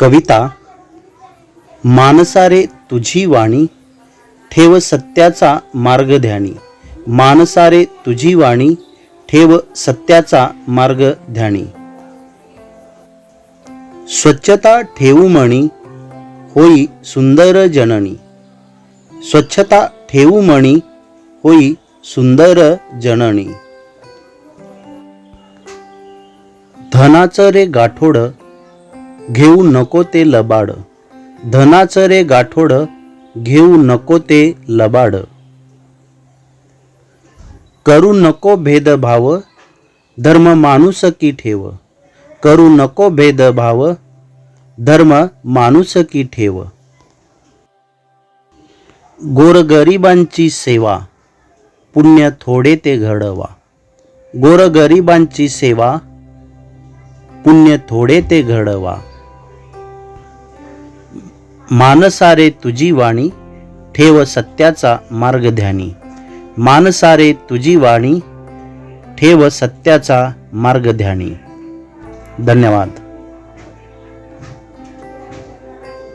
कविता मानसारे तुझी वाणी ठेव सत्याचा मार्ग ध्यानी. मानसारे तुझी वाणी ठेव सत्याचा मार्ग ध्यानी. स्वच्छता ठेवू म्हणी होई सुंदर जननी. स्वच्छता ठेवू म्हणी होई सुंदर जननी. धनाचं रे गाठोड घेऊ नको ते लबाड. धनाचं रे गाठोड घेऊ नको ते लबाड. करू नको भेदभाव धर्म माणुसकी ठेव. करू नको भेदभाव धर्म माणुसकी ठेव. गोरगरिबांची सेवा पुण्य थोडे ते घडवा. गोरगरिबांची सेवा पुण्य थोडे ते घडवा. मानसारे तुझी वाणी ठेव सत्याचा मार्ग ध्यानी. मानसारे तुझी वाणी ठेव सत्याचा मार्ग ध्यानी. धन्यवाद.